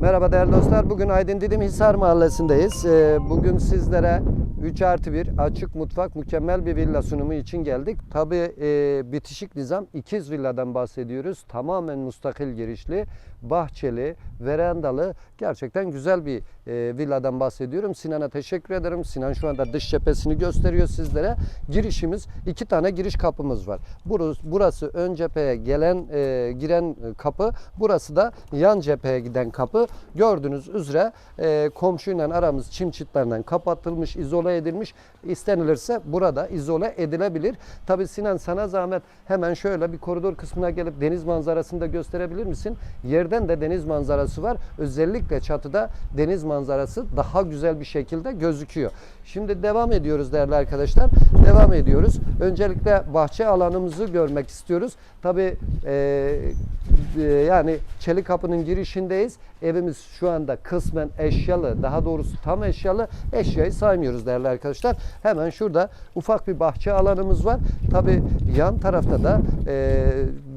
Merhaba değerli dostlar. Bugün Aydın Didim Hisar Mahallesi'ndeyiz. Ee, Bugün sizlere 3 artı 1 açık mutfak mükemmel bir villa sunumu için geldik. Tabi bitişik nizam ikiz villadan bahsediyoruz. Tamamen mustakil girişli, bahçeli, verandalı gerçekten güzel bir e, villadan bahsediyorum. Sinan'a teşekkür ederim. Sinan şu anda dış cephesini gösteriyor sizlere. Girişimiz iki tane giriş kapımız var. Burası, burası ön cepheye gelen e, giren kapı. Burası da yan cepheye giden kapı. Gördüğünüz üzere e, komşuyla aramız çim çitlerinden kapatılmış, izole edilmiş. İstenilirse burada izole edilebilir. Tabi Sinan sana zahmet hemen şöyle bir koridor kısmına gelip deniz manzarasını da gösterebilir misin? Yerden de deniz manzarası var. Özellikle çatıda deniz manzarası daha güzel bir şekilde gözüküyor. Şimdi devam ediyoruz değerli arkadaşlar. Devam ediyoruz. Öncelikle bahçe alanımızı görmek istiyoruz. Tabi yani Çelik Kapı'nın girişindeyiz. Evimiz şu anda kısmen eşyalı, daha doğrusu tam eşyalı. Eşyayı saymıyoruz değerli arkadaşlar. Hemen şurada ufak bir bahçe alanımız var. Tabi yan tarafta da e,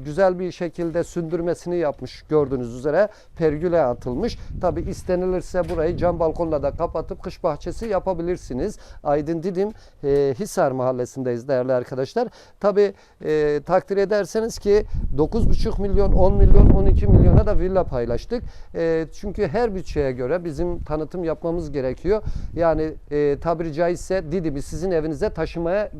güzel bir şekilde sündürmesini yapmış gördüğünüz üzere pergüle atılmış. Tabi istenilirse burayı cam balkonla da kapatıp kış bahçesi yapabilirsiniz. Aydın Didim e, Hisar mahallesindeyiz değerli arkadaşlar. Tabi e, takdir ederseniz ki 9,5 milyon, 10 milyon, 12 milyona da villa paylaştık. E, çünkü her bütçeye göre bizim tanıtım yapmamız gerekiyor. Yani e, tabiri caizse Didim'i sizin evinize taşımaya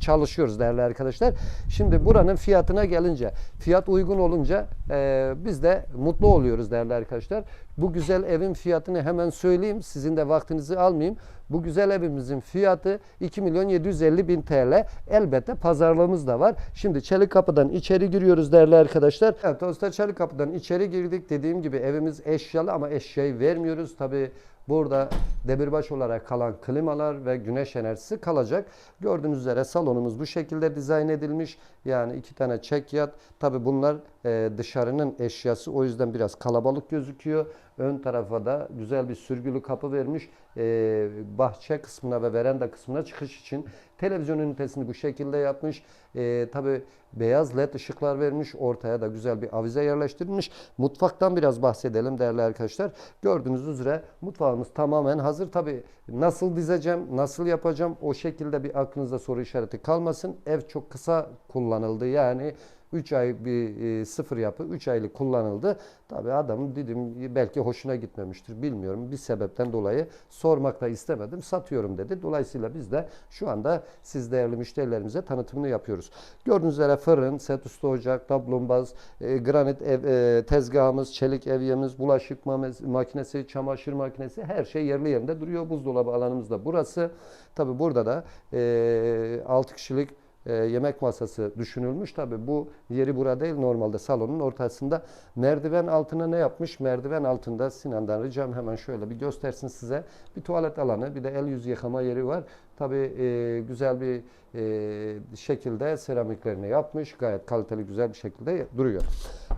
çalışıyoruz değerli arkadaşlar. Şimdi buranın fiyatına gelince fiyat uygun olunca e, biz de mutlu oluyoruz değerli arkadaşlar. Bu güzel evin fiyatını hemen söyleyeyim. Sizin de vaktinizi almayayım. Bu güzel evimizin fiyatı 2 milyon 750 bin TL. Elbette pazarlığımız da var. Şimdi Çelik Kapı'dan içeri giriyoruz değerli arkadaşlar. Evet dostlar Çelik Kapı'dan içeri girdik. Dediğim gibi evimiz eşyalı ama eşyayı vermiyoruz. Tabi Burada demirbaş olarak kalan klimalar ve güneş enerjisi kalacak. Gördüğünüz üzere salonumuz bu şekilde dizayn edilmiş. Yani iki tane çek yat. Tabi bunlar e, dışarının eşyası. O yüzden biraz kalabalık gözüküyor. Ön tarafa da güzel bir sürgülü kapı vermiş. E, bahçe kısmına ve veranda kısmına çıkış için televizyon ünitesini bu şekilde yapmış. E, Tabi beyaz led ışıklar vermiş. Ortaya da güzel bir avize yerleştirilmiş. Mutfaktan biraz bahsedelim değerli arkadaşlar. Gördüğünüz üzere mutfağımız tamamen hazır. Tabi nasıl dizeceğim, nasıl yapacağım o şekilde bir aklınızda soru işareti kalmasın. Ev çok kısa kullanıldı. Yani 3 ay bir e, sıfır yapı 3 aylık kullanıldı. Tabi adam dedim belki hoşuna gitmemiştir bilmiyorum. Bir sebepten dolayı sormak da istemedim. Satıyorum dedi. Dolayısıyla biz de şu anda siz değerli müşterilerimize tanıtımını yapıyoruz. Gördüğünüz üzere fırın, set üstü ocak, tablombaz, e, granit ev, e, tezgahımız, çelik evyemiz, bulaşık makinesi, çamaşır makinesi her şey yerli yerinde duruyor. Buzdolabı alanımız da burası. Tabi burada da e, 6 kişilik e, yemek masası düşünülmüş. Tabi bu yeri burada değil normalde salonun ortasında. Merdiven altına ne yapmış? Merdiven altında Sinan'dan ricam hemen şöyle bir göstersin size. Bir tuvalet alanı bir de el yüz yıkama yeri var. Tabi e, güzel bir e, şekilde seramiklerini yapmış. Gayet kaliteli güzel bir şekilde duruyor.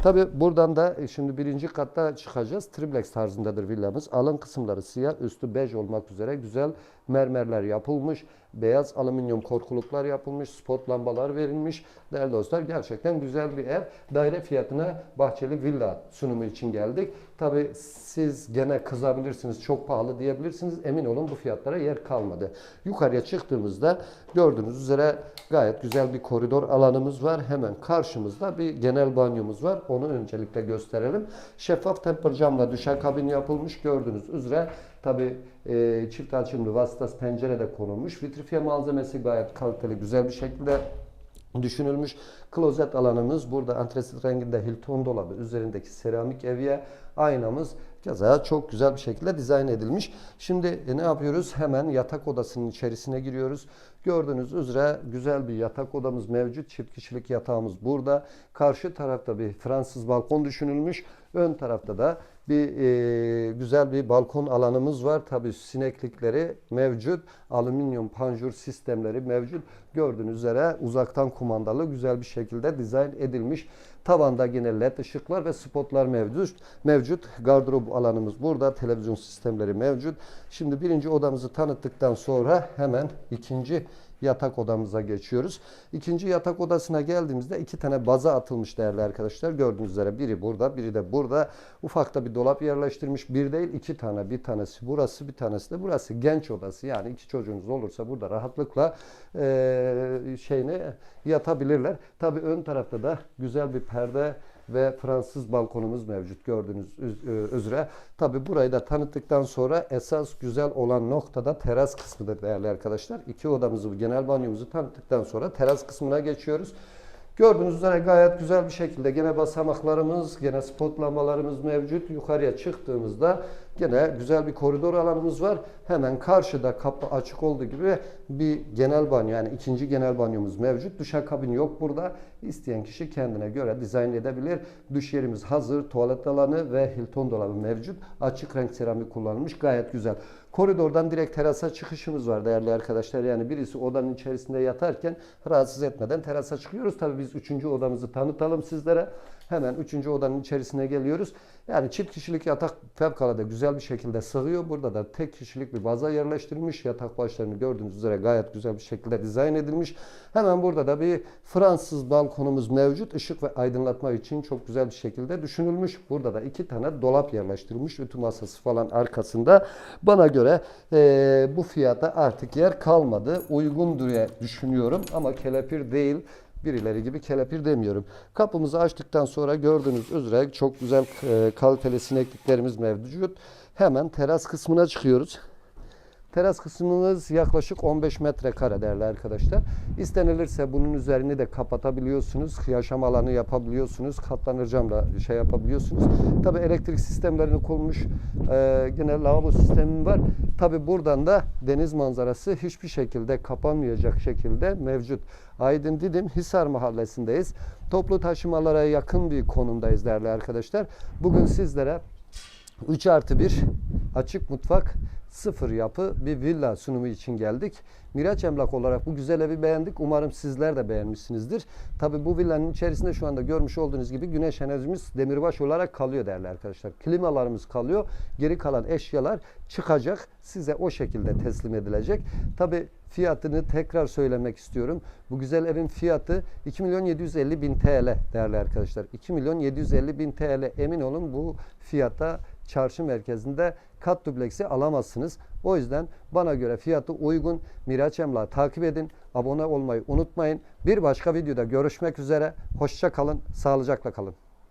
Tabi buradan da e, şimdi birinci katta çıkacağız. Triplex tarzındadır villamız. Alın kısımları siyah, üstü bej olmak üzere güzel mermerler yapılmış. Beyaz alüminyum korkuluklar yapılmış. Spot lambalar verilmiş. Değerli dostlar gerçekten güzel bir ev. Daire fiyatına bahçeli villa sunumu için geldik. Tabi siz gene kızabilirsiniz çok pahalı diyebilirsiniz. Emin olun bu fiyatlara yer kalmadı. Yukarıya çıktığımızda gördüğünüz üzere gayet güzel bir koridor alanımız var. Hemen karşımızda bir genel banyomuz var. Onu öncelikle gösterelim. Şeffaf temper camla düşen kabin yapılmış. Gördüğünüz üzere tabi e, çift açımlı vasıtası pencere de konulmuş. Vitrifiye malzemesi gayet kaliteli güzel bir şekilde düşünülmüş. Klozet alanımız burada antresit renginde Hilton dolabı üzerindeki seramik evye aynamız keza çok güzel bir şekilde dizayn edilmiş. Şimdi e, ne yapıyoruz? Hemen yatak odasının içerisine giriyoruz. Gördüğünüz üzere güzel bir yatak odamız mevcut. Çift kişilik yatağımız burada. Karşı tarafta bir Fransız balkon düşünülmüş. Ön tarafta da bir e, güzel bir balkon alanımız var. Tabii sineklikleri mevcut. Alüminyum panjur sistemleri mevcut. Gördüğünüz üzere uzaktan kumandalı güzel bir şekilde dizayn edilmiş. Tavanda yine led ışıklar ve spotlar mevcut. Mevcut. Gardırop alanımız burada. Televizyon sistemleri mevcut. Şimdi birinci odamızı tanıttıktan sonra hemen ikinci yatak odamıza geçiyoruz. İkinci yatak odasına geldiğimizde iki tane baza atılmış değerli arkadaşlar. Gördüğünüz üzere biri burada, biri de burada. Ufakta bir dolap yerleştirmiş. Bir değil iki tane. Bir tanesi burası, bir tanesi de burası. Genç odası. Yani iki çocuğunuz olursa burada rahatlıkla eee şeyine yatabilirler. Tabii ön tarafta da güzel bir perde ve Fransız balkonumuz mevcut gördüğünüz üz- e, üzere. Tabi burayı da tanıttıktan sonra esas güzel olan noktada teras kısmıdır değerli arkadaşlar. İki odamızı, genel banyomuzu tanıttıktan sonra teras kısmına geçiyoruz. Gördüğünüz üzere gayet güzel bir şekilde gene basamaklarımız, gene spot lambalarımız mevcut. Yukarıya çıktığımızda gene güzel bir koridor alanımız var. Hemen karşıda kapı açık olduğu gibi bir genel banyo yani ikinci genel banyomuz mevcut. Duşakabin yok burada. İsteyen kişi kendine göre dizayn edebilir. Duş yerimiz hazır. Tuvalet alanı ve Hilton dolabı mevcut. Açık renk seramik kullanılmış. Gayet güzel. Koridordan direkt terasa çıkışımız var değerli arkadaşlar. Yani birisi odanın içerisinde yatarken rahatsız etmeden terasa çıkıyoruz. Tabii biz üçüncü odamızı tanıtalım sizlere. Hemen üçüncü odanın içerisine geliyoruz. Yani çift kişilik yatak fevkalade güzel bir şekilde sığıyor. Burada da tek kişilik bir baza yerleştirilmiş. Yatak başlarını gördüğünüz üzere gayet güzel bir şekilde dizayn edilmiş. Hemen burada da bir Fransız balkonumuz mevcut. Işık ve aydınlatma için çok güzel bir şekilde düşünülmüş. Burada da iki tane dolap yerleştirilmiş. Ütü masası falan arkasında. Bana göre eee, bu fiyata artık yer kalmadı. Uygun diye düşünüyorum ama kelepir değil. Birileri gibi kelepir demiyorum. Kapımızı açtıktan sonra gördüğünüz üzere çok güzel e, kaliteli sinekliklerimiz mevcut. Hemen teras kısmına çıkıyoruz. Teras kısmımız yaklaşık 15 metrekare değerli arkadaşlar. İstenilirse bunun üzerini de kapatabiliyorsunuz. Yaşam alanı yapabiliyorsunuz. Katlanır camla şey yapabiliyorsunuz. Tabi elektrik sistemlerini kurmuş. Ee, gene lavabo sistemi var. Tabi buradan da deniz manzarası hiçbir şekilde kapanmayacak şekilde mevcut. Aydın Didim Hisar Mahallesi'ndeyiz. Toplu taşımalara yakın bir konumdayız değerli arkadaşlar. Bugün sizlere 3 artı 1 açık mutfak sıfır yapı bir villa sunumu için geldik. Miraç Emlak olarak bu güzel evi beğendik. Umarım sizler de beğenmişsinizdir. Tabi bu villanın içerisinde şu anda görmüş olduğunuz gibi güneş enerjimiz demirbaş olarak kalıyor değerli arkadaşlar. Klimalarımız kalıyor. Geri kalan eşyalar çıkacak. Size o şekilde teslim edilecek. Tabi fiyatını tekrar söylemek istiyorum. Bu güzel evin fiyatı 2 milyon 750 bin TL değerli arkadaşlar. 2 milyon 750 bin TL emin olun bu fiyata çarşı merkezinde kat dubleksi alamazsınız. O yüzden bana göre fiyatı uygun. Miraç Emlak'ı takip edin. Abone olmayı unutmayın. Bir başka videoda görüşmek üzere. Hoşça kalın. Sağlıcakla kalın.